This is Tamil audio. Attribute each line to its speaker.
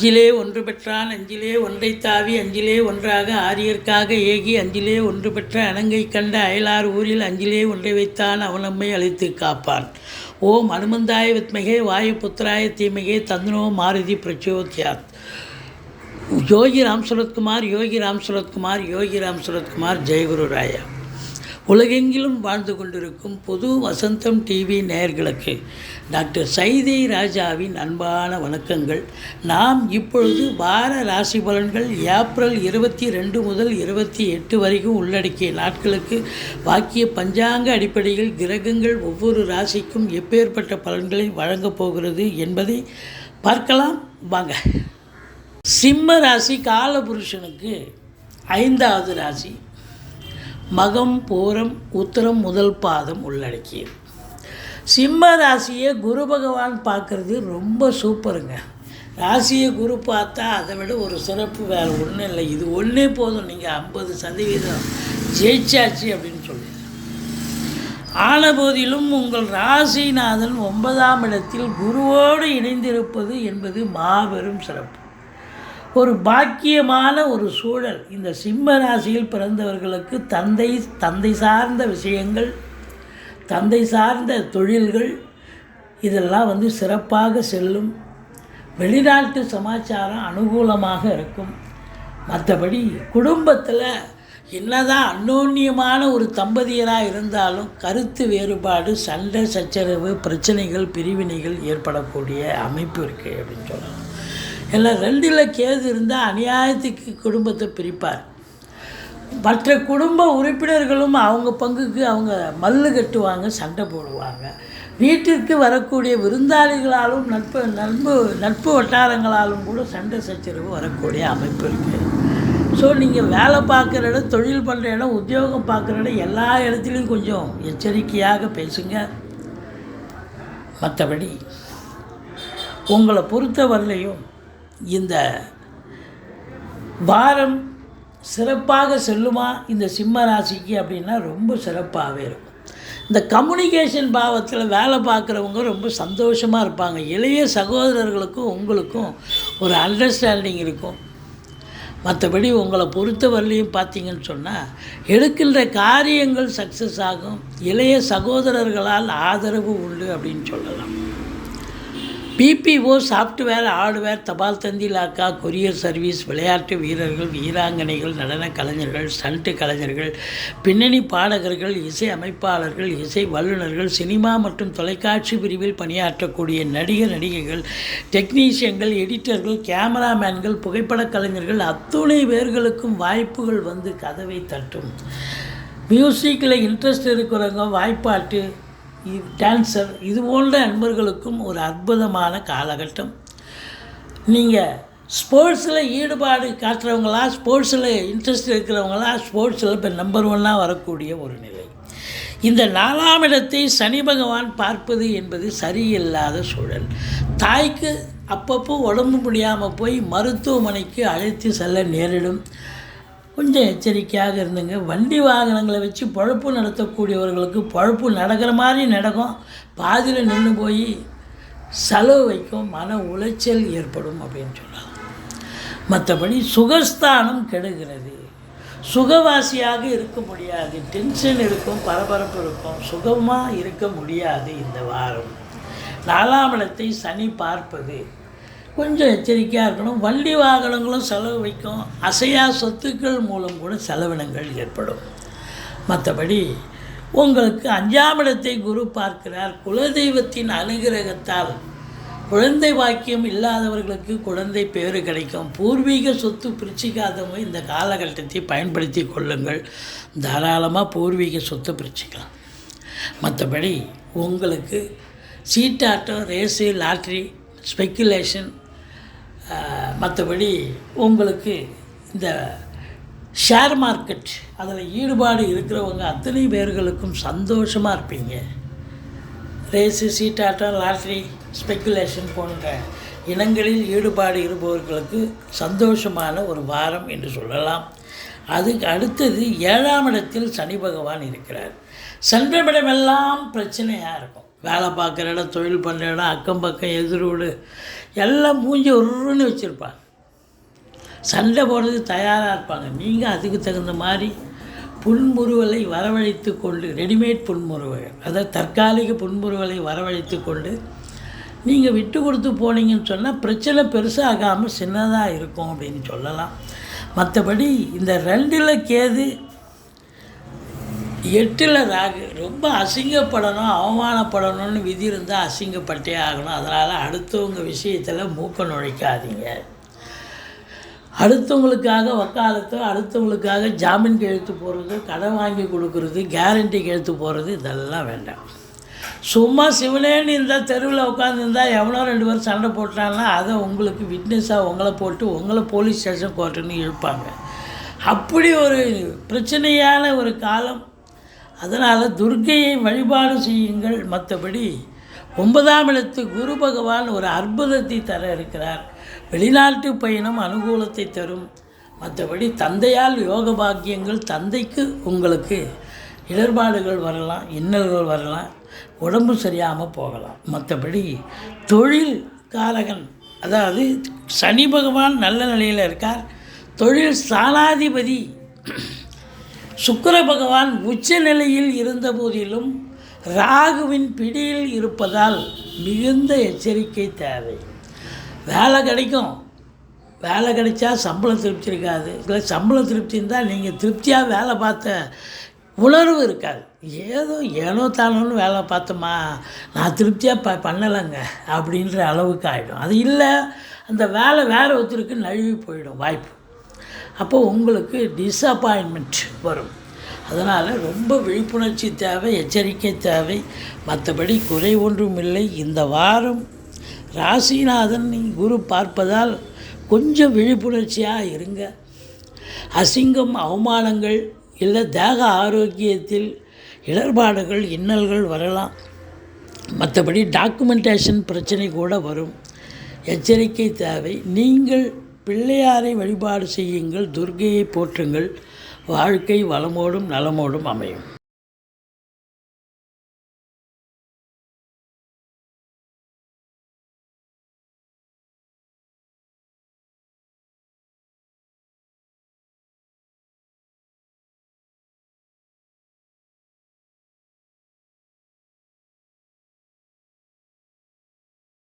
Speaker 1: அஞ்சிலே ஒன்று பெற்றான் அஞ்சிலே ஒன்றை தாவி அஞ்சிலே ஒன்றாக ஆரியர்க்காக ஏகி அஞ்சிலே ஒன்று பெற்ற அணங்கை கண்ட அயலார் ஊரில் அஞ்சிலே ஒன்றை வைத்தான் அவனம்மை அழைத்து காப்பான். ஓம் அனுமந்தாய வித்மகே வாயு புத்திராய தீமகே தந்தனோ மாருதி பிரச்சோத்யாத். யோகி ராம் சுரத்குமார் யோகி ராம் சுரத்குமார் யோகி ராம் சுரத்குமார் ஜெயகுரு ராயா. உலகெங்கிலும் வாழ்ந்து கொண்டிருக்கும் பொது வசந்தம் டிவி நேயர்களுக்கு டாக்டர் சைதை ராஜாவின் அன்பான வணக்கங்கள். நாம் இப்பொழுது வார ராசி பலன்கள் ஏப்ரல் இருபத்தி ரெண்டு முதல் இருபத்தி எட்டு வரைக்கும் உள்ளடக்கிய நாட்களுக்கு வாக்கிய பஞ்சாங்க அடிப்படையில் கிரகங்கள் ஒவ்வொரு ராசிக்கும் எப்பேற்பட்ட பலன்களை வழங்கப் போகிறது என்பதை பார்க்கலாம். வாங்க. சிம்ம ராசி காலபுருஷனுக்கு ஐந்தாவது ராசி. மகம் பூரம் உத்தரம் முதல் பாதம் உள்ளடக்கியது. சிம்ம ராசியை குரு பகவான் பார்க்குறது ரொம்ப சூப்பருங்க. ராசியை குரு பார்த்தா அதை விட ஒரு சிறப்பு வேறு ஒன்றும் இல்லை. இது ஒன்றே போதும். நீங்கள் ஐம்பது சதவீதம் ஜெயிச்சாச்சு அப்படின்னு சொல்லி ஆன போதிலும் உங்கள் ராசிநாதன் ஒன்பதாம் இடத்தில் குருவோடு இணைந்திருப்பது என்பது மாபெரும் சிறப்பு. ஒரு பாக்கியமான ஒரு சூழல். இந்த சிம்ம ராசியில் பிறந்தவர்களுக்கு தந்தை தந்தை சார்ந்த விஷயங்கள் தந்தை சார்ந்த தொழில்கள் இதெல்லாம் வந்து சிறப்பாக செல்லும். வெளிநாட்டு சமாச்சாரம் அனுகூலமாக இருக்கும். மற்றபடி குடும்பத்தில் என்னதான் அன்னோன்யமான ஒரு தம்பதியராக இருந்தாலும் கருத்து வேறுபாடு சண்டை சச்சரவு பிரச்சனைகள் பிரிவினைகள் ஏற்படக்கூடிய அமைப்பு இருக்குது அப்படின்னு சொல்லலாம். எல்லாம் ரெண்டில் கேது இருந்தால் அநியாயத்துக்கு குடும்பத்தை பிரிப்பார். மற்ற குடும்ப உறுப்பினர்களும் அவங்க பங்குக்கு அவங்க மல்லு கட்டுவாங்க சண்டை போடுவாங்க. வீட்டிற்கு வரக்கூடிய விருந்தாளிகளாலும் நட்பு நண்பு நட்பு வட்டாரங்களாலும் கூட சண்டை சச்சரவு வரக்கூடிய அமைப்பு இருக்குது ஸோ நீங்கள் வேலை பார்க்குற இடம் தொழில் பண்ணுற இடம் உத்தியோகம் பார்க்குற இடம் எல்லா இடத்துலையும் கொஞ்சம் எச்சரிக்கையாக பேசுங்க. மற்றபடி உங்களை பொறுத்தவரையிலையும் இந்த வாரம் சிறப்பாக செல்லுமா இந்த சிம்ம ராசிக்கு அப்படின்னா ரொம்ப சிறப்பாகவே இருக்கும். இந்த கம்யூனிகேஷன் பாவத்தில் வேலை பார்க்குறவங்க ரொம்ப சந்தோஷமாக இருப்பாங்க. இளைய சகோதரர்களுக்கும் உங்களுக்கும் ஒரு அண்டர்ஸ்டாண்டிங் இருக்கும். மற்றபடி உங்களை பொறுத்தவரையிலையும் பார்த்தீங்கன்னு சொன்னால் எடுக்கின்ற காரியங்கள் சக்ஸஸ் ஆகும். இளைய சகோதரர்களால் ஆதரவு உண்டு அப்படின்னு சொல்லலாம். பிபிஓ சாஃப்ட்வேர் ஹார்ட்வேர் தபால் தந்தி லாக்கா கொரியர் சர்வீஸ் விளையாட்டு வீரர்கள் வீராங்கனைகள் நடன கலைஞர்கள் ஸ்டண்ட்டு கலைஞர்கள் பின்னணி பாடகர்கள் இசை அமைப்பாளர்கள் இசை வல்லுநர்கள் சினிமா மற்றும் தொலைக்காட்சி பிரிவில் பணியாற்றக்கூடிய நடிகர் நடிகைகள் டெக்னீஷியன்கள் எடிட்டர்கள் கேமராமேன்கள் புகைப்படக் கலைஞர்கள் அத்துணை பேர்களுக்கும் வாய்ப்புகள் வந்து கதவை தட்டும். மியூசிக்கில் இன்ட்ரெஸ்ட் இருக்கிறவங்க வாய்ப்பாட்டு டான்ஸர் இது போன்ற நண்பர்களுக்கும் ஒரு அற்புதமான காலகட்டம். நீங்கள் ஸ்போர்ட்ஸில் ஈடுபாடு காட்டுறவங்களா ஸ்போர்ட்ஸில் இன்ட்ரெஸ்ட் இருக்கிறவங்களா ஸ்போர்ட்ஸில் இப்போ நம்பர் ஒன்னாக வரக்கூடிய ஒரு நிலை. இந்த நாலாம் இடத்தை சனி பகவான் பார்ப்பது என்பது சரியில்லாத சூழல். தாய்க்கு அப்பப்போ உடம்பு முடியாமல் போய் மருத்துவமனைக்கு அழைத்து செல்ல நேரிடும். கொஞ்சம் எச்சரிக்கையாக இருந்துங்க. வண்டி வாகனங்களை வச்சு பழப்பு நடத்தக்கூடியவர்களுக்கு பழப்பு நடக்கிற மாதிரி நடக்கும். பாதியில் நின்று போய் செலவு வைக்கும் மன உளைச்சல் ஏற்படும் அப்படின்னு சொல்லலாம் மற்றபடி சுகஸ்தானம் கெடுகிறது. சுகவாசியாக இருக்க முடியாது. டென்ஷன் இருக்கும் பரபரப்பு இருக்கும். சுகமாக இருக்க முடியாது இந்த வாரம். நாலாம் இடத்தை சனி பார்ப்பது. கொஞ்சம் எச்சரிக்கையாக இருக்கணும். வண்டி வாகனங்களும் செலவு வைக்கும். அசையா சொத்துக்கள் மூலம் கூட செலவினங்கள் ஏற்படும். மற்றபடி உங்களுக்கு அஞ்சாம் இடத்தை குரு பார்க்கிறார். குலதெய்வத்தின் அனுகிரகத்தால் குழந்தை வாக்கியம் இல்லாதவர்களுக்கு குழந்தை பேர் கிடைக்கும். பூர்வீக சொத்து பிரிச்சிக்காதவங்க இந்த காலகட்டத்தை பயன்படுத்தி கொள்ளுங்கள். தாராளமாக பூர்வீக சொத்தை பிரிச்சுக்கலாம். மற்றபடி உங்களுக்கு சீட்டாட்டம் ரேஸு லாட்ரி ஸ்பெக்குலேஷன் மற்றபடி உங்களுக்கு இந்த ஷேர் மார்க்கெட் அதில் ஈடுபாடு இருக்கிறவங்க அத்தனை பேர்களுக்கும் சந்தோஷமாக இருப்பீங்க. ரேஸு சீட்டாட்டம் லாட்ரி ஸ்பெக்குலேஷன் போன்ற இனங்களில் ஈடுபாடு இருப்பவர்களுக்கு சந்தோஷமான ஒரு வாரம் என்று சொல்லலாம். அதுக்கு அடுத்தது ஏழாம் இடத்தில் சனி பகவான் இருக்கிறார். சென்றமிடமெல்லாம் பிரச்சனையாக இருக்கும். வேலை பார்க்குற இடம் தொழில் பண்ணுற இடம் அக்கம் பக்கம் எதிரோடு எல்லாம் மூஞ்சி உருன்னு வச்சுருப்பாங்க சண்டை போடுறதுக்கு தயாராக இருப்பாங்க. நீங்கள் அதுக்கு தகுந்த மாதிரி புன்முறுவலை வரவழைத்து கொண்டு ரெடிமேட் புன்முறுவல் அதாவது தற்காலிக புன்முறுவலை வரவழைத்து கொண்டு நீங்கள் விட்டு கொடுத்து போனீங்கன்னு சொன்னால் பிரச்சனை பெருசாகாமல் சின்னதாக இருக்கும் அப்படின்னு சொல்லலாம். மற்றபடி இந்த ரெண்டில் கேது எட்டில் ராகு ரொம்ப அசிங்கப்படணும் அவமானப்படணும்னு விதி இருந்தால் அசிங்கப்பட்டே ஆகணும். அதனால் அடுத்தவங்க விஷயத்தில் மூக்க நுழைக்காதீங்க. அடுத்தவங்களுக்காக வக்காலத்து அடுத்தவங்களுக்காக ஜாமீன் கெழுத்து போடுறது கடன் வாங்கி கொடுக்குறது கேரண்டி கெழுத்து போடுறது இதெல்லாம் வேண்டாம். சும்மா சிவனேன்னு இருந்தால் தெருவில் உட்காந்துருந்தா எவனோ ரெண்டு பேரும் சண்டை போட்டாங்கன்னா அதை உங்களுக்கு விட்னஸாக உங்களை போட்டு உங்களை போலீஸ் ஸ்டேஷன் கோர்ட்டுன்னு இழுப்பாங்க. அப்படி ஒரு பிரச்சனையான ஒரு காலம் அதனால் துர்க்கையை வழிபாடு செய்யுங்கள் மற்றபடி ஒன்பதாம் இடத்து குரு பகவான் ஒரு அற்புதத்தை தர இருக்கிறார். வெளிநாட்டு பயணம் அனுகூலத்தை தரும். மற்றபடி தந்தையால் யோக பாக்கியங்கள் தந்தைக்கு உங்களுக்கு இடர்பாடுகள் வரலாம் இன்னல்கள் வரலாம் உடம்பு சரியாமல் போகலாம். மற்றபடி தொழில் காரகன் அதாவது சனி பகவான் நல்ல நிலையில் இருக்கார். தொழில் ஸ்தானாதிபதி சுக்கிர பகவான் உச்ச நிலையில் இருந்த போதிலும் ராகுவின் பிடியில் இருப்பதால் மிகுந்த எச்சரிக்கை தேவை. வேலை கிடைக்கும். வேலை கிடைச்சா சம்பளம் திருப்தி இருக்காது. இல்லை சம்பளம் திருப்தி இருந்தால் நீங்கள் திருப்தியாக வேலை பார்த்த உணர்வு இருக்காது. ஏதோ ஏனோ தானோன்னு வேலை பார்த்தோமா நான் திருப்தியாக ப பண்ணலைங்க அப்படின்ற அளவுக்கு ஆகிடும் அது இல்லை அந்த வேலை வேறு ஒருத்தருக்கு நழுவி போயிடும் வாய்ப்பு. அப்போ உங்களுக்கு டிஸப்பாயின்மெண்ட் வரும். அதனால் ரொம்ப விழிப்புணர்ச்சி தேவை எச்சரிக்கை தேவை. மற்றபடி குறை ஒன்றும் இல்லை. இந்த வாரம் ராசிநாதன் குரு பார்ப்பதால் கொஞ்சம் விழிப்புணர்ச்சியாக இருங்க. அசிங்கம் அவமானங்கள் இல்லை தேக ஆரோக்கியத்தில் இடர்பாடுகள் இன்னல்கள் வரலாம். மற்றபடி டாக்குமெண்டேஷன் பிரச்சனை கூட வரும். எச்சரிக்கை தேவை. நீங்கள் பிள்ளையாரை வழிபாடு செய்யுங்கள் துர்க்கையை போற்றுங்கள். வாழ்க்கை வளமோடும் நலமோடும் அமையும்.